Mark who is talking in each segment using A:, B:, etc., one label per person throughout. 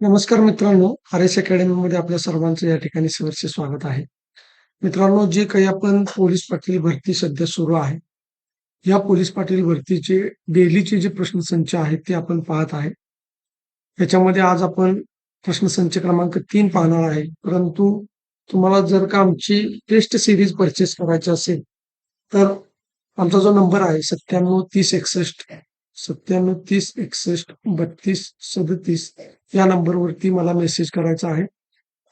A: नमस्कार मित्रांनो R S अकॅडमीमध्ये आपल्या सर्वांचं या ठिकाणी सहर्ष स्वागत आहे. मित्रांनो जे काही आपण पोलीस पाटील भरती सध्या सुरू आहे या पोलीस पाटील भरतीचे डेलीचे जे प्रश्नसंच आहेत ते आपण पाहत आहे. याच्यामध्ये आज आपण प्रश्नसंच क्रमांक तीन पाहणार आहे. परंतु तुम्हाला जर का आमची टेस्ट सिरीज परचेस करायची असेल तर आमचा जो नंबर आहे सत्त्याण्णव तीस एकसष्ट सत्त्याण्णव तीस एकसष्ट बत्तीस सदतीस या नंबरवरती मला मेसेज करायचा आहे.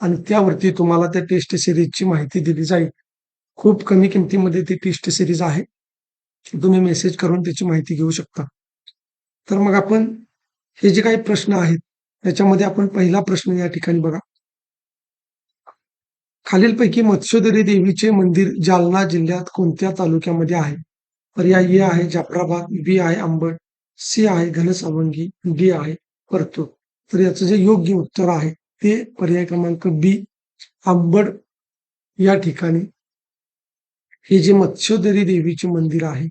A: आणि त्यावरती तुम्हाला त्या टेस्ट सिरीजची माहिती दिली जाईल. खूप कमी किमतीमध्ये ती टेस्ट सिरीज आहे. तुम्ही मेसेज करून त्याची माहिती घेऊ शकता. तर मग आपण हे जे काही प्रश्न आहेत त्याच्यामध्ये आपण पहिला प्रश्न या ठिकाणी बघा. खालीलपैकी मत्स्योदरी देवीचे मंदिर जालना जिल्ह्यात कोणत्या तालुक्यामध्ये आहे? पर्याय ए आहे जाफराबाद बी आहे अंबड सी आहे घनसावंगी डी आहे परतो तर याचं जे योग्य उत्तर आहे ते पर्याय क्रमांक बी आंबड या ठिकाणी. हे जे मत्स्योदरी देवीचे मंदिर आहे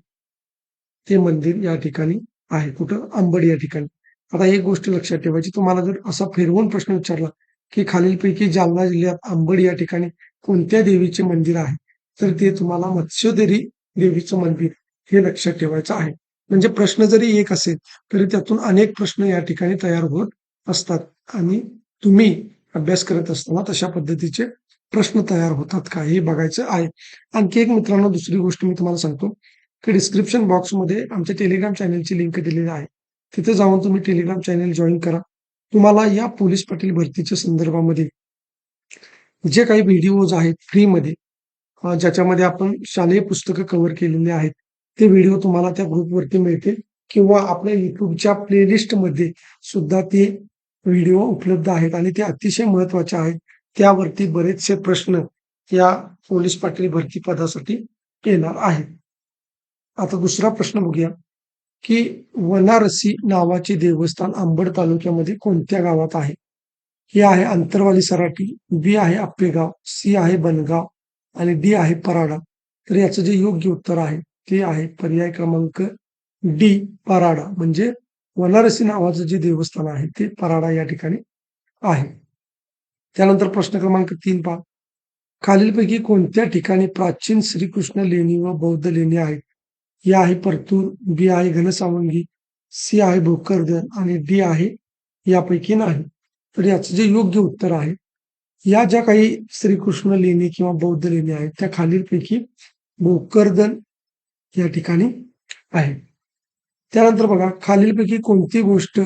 A: ते मंदिर या ठिकाणी आहे कुठं? आंबड या ठिकाणी. आता एक गोष्ट लक्षात ठेवायची तुम्हाला जर असा फिरवून प्रश्न विचारला की खालीलपैकी जालना जिल्ह्यात आंबड या ठिकाणी कोणत्या देवीचे मंदिर आहे तर ते तुम्हाला मत्स्योदरी देवीचं मंदिर हे लक्षात ठेवायचं आहे. म्हणजे प्रश्न जरी एक असेल तरी त्यातून अनेक प्रश्न या ठिकाणी तयार होत असतात. आणि तुम्ही अभ्यास करत असताना तशा पद्धतीचे प्रश्न तयार होतात का हे बघायचं आहे. आणखी एक मित्रांनो दुसरी गोष्ट मी तुम्हाला सांगतो की डिस्क्रिप्शन बॉक्समध्ये आमच्या टेलिग्राम चॅनलची लिंक दिलेली आहे. तिथे जाऊन तुम्ही टेलिग्राम चॅनेल जॉईन करा. तुम्हाला या पोलीस पाटील भरतीच्या संदर्भामध्ये जे काही व्हिडिओज आहेत फ्रीमध्ये ज्याच्यामध्ये आपण शालेय पुस्तकं कव्हर केलेली आहेत ते व्हिडिओ तुम्हाला त्या ग्रुपवरती मिळतील किंवा आपल्या युट्यूबच्या प्लेलिस्टमध्ये सुद्धा ते व्हिडिओ उपलब्ध आहेत आणि ते अतिशय महत्त्वाचे आहेत. त्यावरती बरेचसे प्रश्न या पोलीस पाटील भरती पदासाठी येणार आहेत. आता दुसरा प्रश्न बघूया की वनारसी नावाचे देवस्थान आंबड तालुक्यामध्ये कोणत्या गावात आहे? हे आहे अंतरवाली सराठी बी आहे आप्पेगाव सी आहे बनगाव आणि डी आहे पराडा. तर याचं जे योग्य उत्तर आहे ते आहे पर्याय क्रमांक डी पराडा. म्हणजे वनारसी नावाचं जे देवस्थान आहे ते पराडा या ठिकाणी आहे. त्यानंतर प्रश्न क्रमांक तीन पहा. खालीलपैकी कोणत्या ठिकाणी प्राचीन श्रीकृष्ण लेणी व बौद्ध लेणी आहेत? या आहे परतूर बी आहे घनसावंगी सी आहे भोकरदन आणि डी आहे यापैकी नाही. तर याचं जे योग्य उत्तर आहे या ज्या काही श्रीकृष्ण लेणी किंवा बौद्ध लेणी आहेत त्या खालीलपैकी भोकरदन या ठिकाणी आहे. त्यानंतर बघा खालीलपैकी कोणती गोष्ट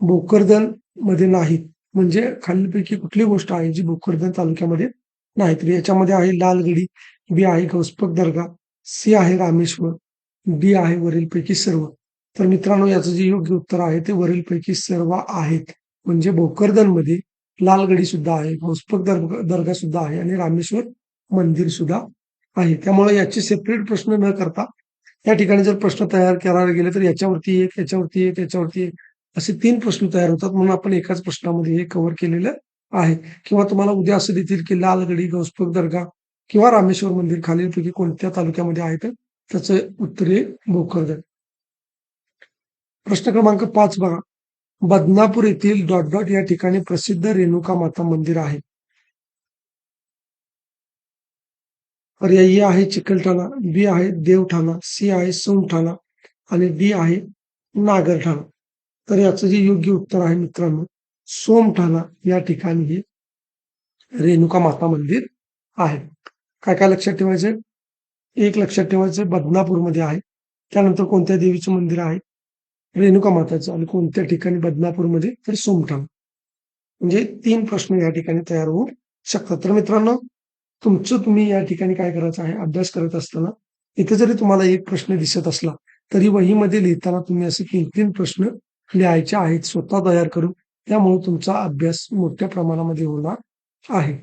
A: भोकरदनमध्ये नाहीत? म्हणजे खालीलपैकी कुठली गोष्ट आहे जी भोकरदन तालुक्यामध्ये नाही तर याच्यामध्ये आहे लालगडी बी आहे गौस्पक दर्गा सी आहे रामेश्वर डी आहे वरीलपैकी सर्व. तर मित्रांनो याचं जे योग्य उत्तर आहे ते वरीलपैकी सर्व आहेत. म्हणजे भोकरदनमध्ये लालगडी सुद्धा आहे गौस्पक दर्गा सुद्धा आहे आणि रामेश्वर मंदिर सुद्धा आहे. त्यामुळे याचे सेपरेट प्रश्न न करता या ठिकाणी जर प्रश्न तयार करायला गेले तर याच्यावरती एक याच्यावरती एक याच्यावरती एक असे तीन प्रश्न तयार होतात. म्हणून आपण एकाच प्रश्नामध्ये हे कव्हर केलेलं आहे. किंवा तुम्हाला उद्या असं देतील की लालगडी गौसपूर दर्गा किंवा रामेश्वर मंदिर खालीलपैकी कोणत्या तालुक्यामध्ये आहे तर त्याचं उत्तर हे भोकरदन प्रश्न क्रमांक पाच बघा. बदनापूर येथील डॉट डॉट या ठिकाणी प्रसिद्ध रेणुका माता मंदिर आहे. पर्यायी आहे चिखलठाणा बी आहे देवठाणा सी आहे सोमठाणा आणि डी आहे नागरठाणा. तर याचं जे योग्य उत्तर आहे मित्रांनो सोमठाणा या ठिकाणी हे रेणुका माता मंदिर आहे. काय काय लक्षात ठेवायचं एक लक्षात ठेवायचं बदनापूरमध्ये आहे. त्यानंतर कोणत्या देवीचं मंदिर आहे? रेणुका माताचं आणि कोणत्या ठिकाणी बदनापूरमध्ये? तर सोमठाणा म्हणजे तीन प्रश्न या ठिकाणी तयार होऊ शकतात. तर मित्रांनो तुमचं तुम्ही या ठिकाणी काय करायचं आहे अभ्यास करत असताना इथे जरी तुम्हाला एक प्रश्न दिसत असला तरी वहीमध्ये लिहिताना तुम्ही असे तीन तीन प्रश्न लिहायचे आहेत स्वतः तयार करून. त्यामुळे तुमचा अभ्यास मोठ्या प्रमाणामध्ये होणार आहे.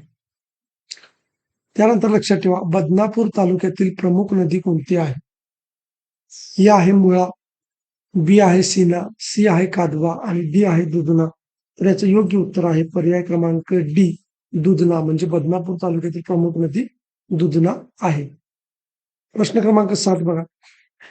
A: त्यानंतर लक्षात ठेवा बदनापूर तालुक्यातील प्रमुख नदी कोणती आहे? ही आहे मुळा बी आहे सीना सी आहे कादवा आणि डी आहे दुधना. तर याचं योग्य उत्तर आहे पर्याय क्रमांक डी. दुधना म्हणजे बदनापूर तालुक्यातील प्रमुख नदी दुधना आहे. प्रश्न क्रमांक सात बघा.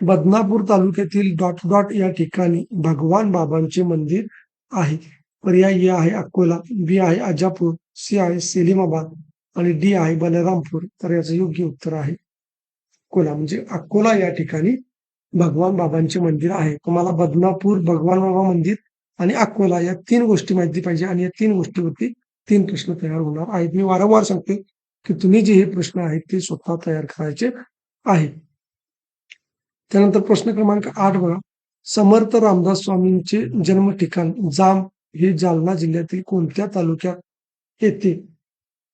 A: बदनापूर तालुक्यातील डॉट डॉट या ठिकाणी भगवान बाबांचे मंदिर आहे. पर्याय ए आहे अकोला बी आहे अजापूर सी आहे सेलिमाबाद आणि डी आहे बलरामपूर. तर याचं योग्य उत्तर आहे अकोला. म्हणजे अकोला या ठिकाणी भगवान बाबांचे मंदिर आहे. तुम्हाला बदनापूर भगवान बाबा मंदिर आणि अकोला या तीन गोष्टी माहिती पाहिजे आणि या तीन गोष्टीवरती तीन प्रश्न तयार होणार आहेत. मी वारंवार सांगते की तुम्ही जे हे प्रश्न आहेत ते स्वतः तयार करायचे आहेत त्यानंतर प्रश्न क्रमांक आठ बघा. समर्थ रामदास स्वामींचे जन्म ठिकाण जाम हे जालना जिल्ह्यातील कोणत्या तालुक्यात येते?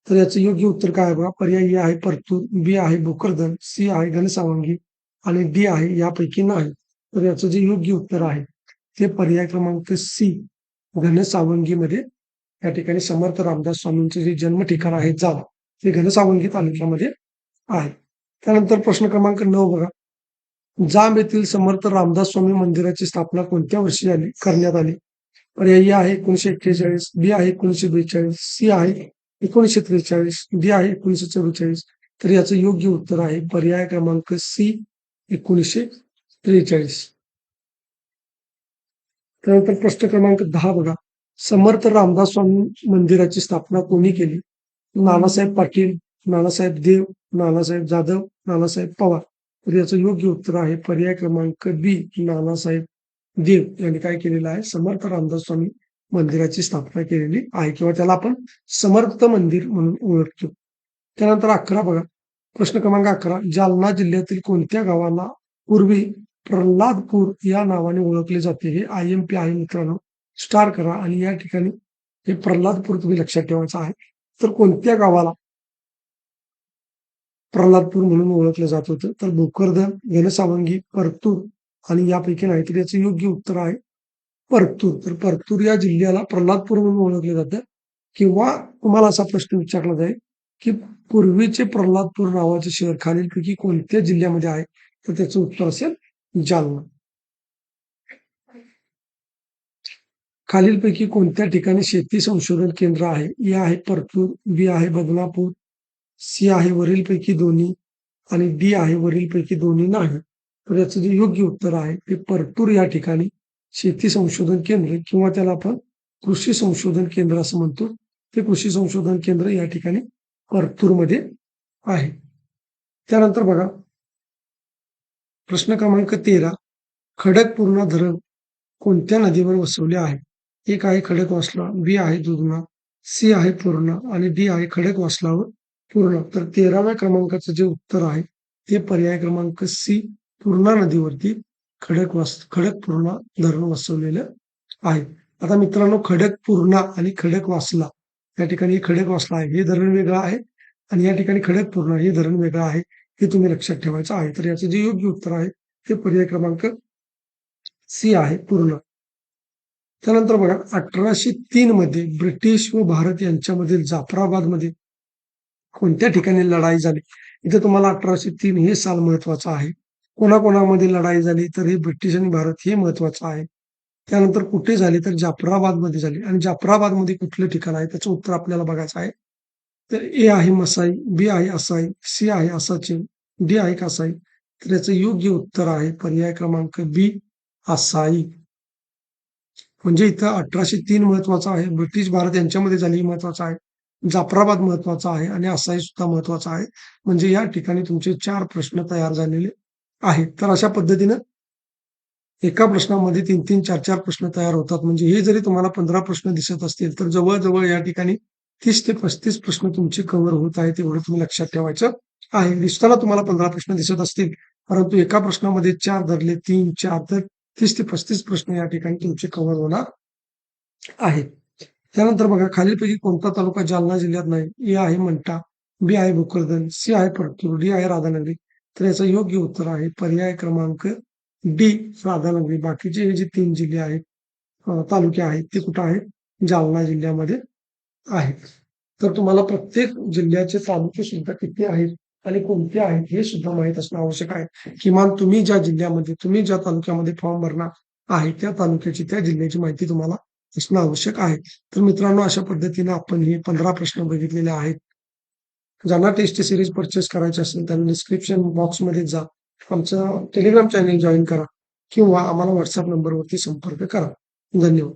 A: तर याचं योग्य उत्तर काय आहे बघा? पर्याय ए आहे परतूर बी आहे भोकरदन सी आहे घनसावंगी आणि डी आहे यापैकी नाही. तर याचं जे योग्य उत्तर आहे ते पर्याय क्रमांक सी घनसावंगीमध्ये या ठिकाणी समर्थ रामदास स्वामींचे जे जन्म ठिकाण आहे जाव ते घनसावंगी तालुक्यामध्ये आहे. त्यानंतर प्रश्न क्रमांक नऊ बघा. जांब येथील समर्थ रामदास स्वामी मंदिराची स्थापना कोणत्या वर्षी आली करण्यात आली? पर्यायी आहे एकोणीशे एक्केचाळीस बी आहे एकोणीशे बेचाळीस सी आहे एकोणीशे त्रेचाळीस डी आहे एकोणीशे चव्वेचाळीस तर याचं योग्य उत्तर आहे पर्याय क्रमांक सी एकोणीशे त्रेचाळीस. त्यानंतर प्रश्न क्रमांक दहा बघा. समर्थ रामदास स्वामी मंदिराची स्थापना कोणी केली? नानासाहेब पाटील नानासाहेब देव नानासाहेब जाधव नानासाहेब पवार. तर याचं योग्य उत्तर आहे पर्याय क्रमांक बी नानासाहेब देव यांनी काय केलेलं आहे? समर्थ रामदास स्वामी मंदिराची स्थापना केलेली आहे किंवा त्याला आपण समर्थ मंदिर म्हणून ओळखतो. त्यानंतर अकरा बघा. प्रश्न क्रमांक अकरा. जालना जिल्ह्यातील कोणत्या गावाला पूर्वी प्रल्हादपूर या नावाने ओळखले जाते? हे आय एम पी आहे मित्रांनो. स्टार करा आणि या ठिकाणी हे प्रल्हादपूर तुम्ही लक्षात ठेवायचं आहे. तर कोणत्या गावाला प्रल्हादपूर म्हणून ओळखलं जात होतं? तर भोकरदन घनसावंगी परतूर आणि यापैकी नाही तर याचं योग्य उत्तर आहे परतूर. तर परतूर या जिल्ह्याला प्रल्हादपूर म्हणून ओळखलं जातं. किंवा तुम्हाला असा प्रश्न विचारला जाईल की पूर्वीचे प्रल्हादपूर नावाचे शहर खालीलपैकी कोणत्या जिल्ह्यामध्ये आहे? तर त्याचं उत्तर असेल जालना. खालीलपैकी कोणत्या ठिकाणी शेती संशोधन केंद्र आहे? ए आहे परतूर बी आहे बदनापूर सी आहे वरीलपैकी दोन्ही आणि डी आहे वरीलपैकी दोन्ही नाही. तर याचं जे योग्य उत्तर आहे ते परतूर या ठिकाणी शेती संशोधन केंद्र किंवा त्याला आपण कृषी संशोधन केंद्र असं म्हणतो. ते कृषी संशोधन केंद्र या ठिकाणी परतूरमध्ये आहे. त्यानंतर बघा प्रश्न क्रमांक तेरा खडकपूर्णा धरण कोणत्या नदीवर वसवले आहे? एक आहे खडकवासला बी आहे दुधना सी आहे पूर्णा आणि डी आहे खडकवासलावर पूर्ण. तर तेराव्या क्रमांकाचं जे उत्तर आहे ते पर्याय क्रमांक सी पूर्णा नदीवरती खडक वास खडक पूर्णा धरण वसवलेलं आहे. आता मित्रांनो खडक पूर्णा आणि खडक वासला या ठिकाणी खडक वासला आहे हे धरण वेगळं आहे आणि या ठिकाणी खडक पूर्णा हे धरण वेगळं आहे हे तुम्ही लक्षात ठेवायचं आहे. तर याचं जे योग्य उत्तर आहे ते पर्याय क्रमांक सी आहे पूर्ण. त्यानंतर बघा अठराशे तीन मध्ये ब्रिटिश व भारत यांच्यामधील जाफराबादमध्ये कोणत्या ठिकाणी लढाई झाली? इथे तुम्हाला अठराशे तीन हे साल महत्वाचं आहे. कोणाकोणामध्ये लढाई झाली तर हे ब्रिटिश आणि भारत हे महत्वाचं आहे. त्यानंतर कुठे झाली तर जाफराबादमध्ये झाली. आणि जाफराबादमध्ये कुठलं ठिकाण आहे? त्याचं उत्तर आपल्याला बघायचं आहे. तर ए आहे मसाई बी आहे असाई सी आहे असाचे डी आहे कासाई. तर याचं योग्य उत्तर आहे पर्याय क्रमांक बी असाई म्हणजे इथं अठराशे तीन महत्त्वाचा आहे. ब्रिटिश भारत यांच्यामध्ये झाली महत्त्वाचा आहे. जाफराबाद महत्त्वाचा आहे आणि असाही सुद्धा महत्त्वाचा आहे. म्हणजे या ठिकाणी तुमचे चार प्रश्न तयार झालेले आहेत. तर अशा पद्धतीनं एका प्रश्नामध्ये तीन तीन चार चार प्रश्न तयार होतात. म्हणजे हे जरी तुम्हाला पंधरा प्रश्न दिसत असतील तर जवळजवळ या ठिकाणी तीस ते पस्तीस प्रश्न तुमचे कव्हर होत आहेत एवढं तुम्ही लक्षात ठेवायचं आहे. दिसताना तुम्हाला पंधरा प्रश्न दिसत असतील परंतु एका प्रश्नामध्ये चार धरले तीन चार तर तीस ते पस्तीस प्रश्न या ठिकाणी तुमचे कव्हर होणार आहेत त्यानंतर बघा खालीलपैकी कोणता तालुका जालना जिल्ह्यात नाही? ए आहे मंठा बी आहे भोकरदन सी आहे परतूर डी आहे राधानगरी. तर याचं योग्य उत्तर आहे पर्याय क्रमांक डी राधानगरी. बाकीचे हे जे तीन जिल्हे आहेत तालुके आहेत ते कुठं आहेत? जालना जिल्ह्यामध्ये आहेत. तर तुम्हाला प्रत्येक जिल्ह्याचे तालुके सुद्धा किती आहेत? आणि कोणते आहेत हे सुद्धा माहीत असणं आवश्यक आहे. किमान तुम्ही ज्या जिल्ह्यामध्ये तुम्ही ज्या तालुक्यामध्ये फॉर्म भरणार आहे त्या तालुक्याची त्या जिल्ह्याची माहिती तुम्हाला असणं आवश्यक आहे. तर मित्रांनो अशा पद्धतीने आपण हे पंधरा प्रश्न बघितलेले आहेत. ज्यांना टेस्ट सिरीज परचेस करायचे असेल त्यांना डिस्क्रिप्शन बॉक्समध्ये जा. आमचं टेलिग्राम चॅनेल जॉईन करा किंवा आम्हाला व्हॉट्सअप नंबरवरती संपर्क करा. धन्यवाद.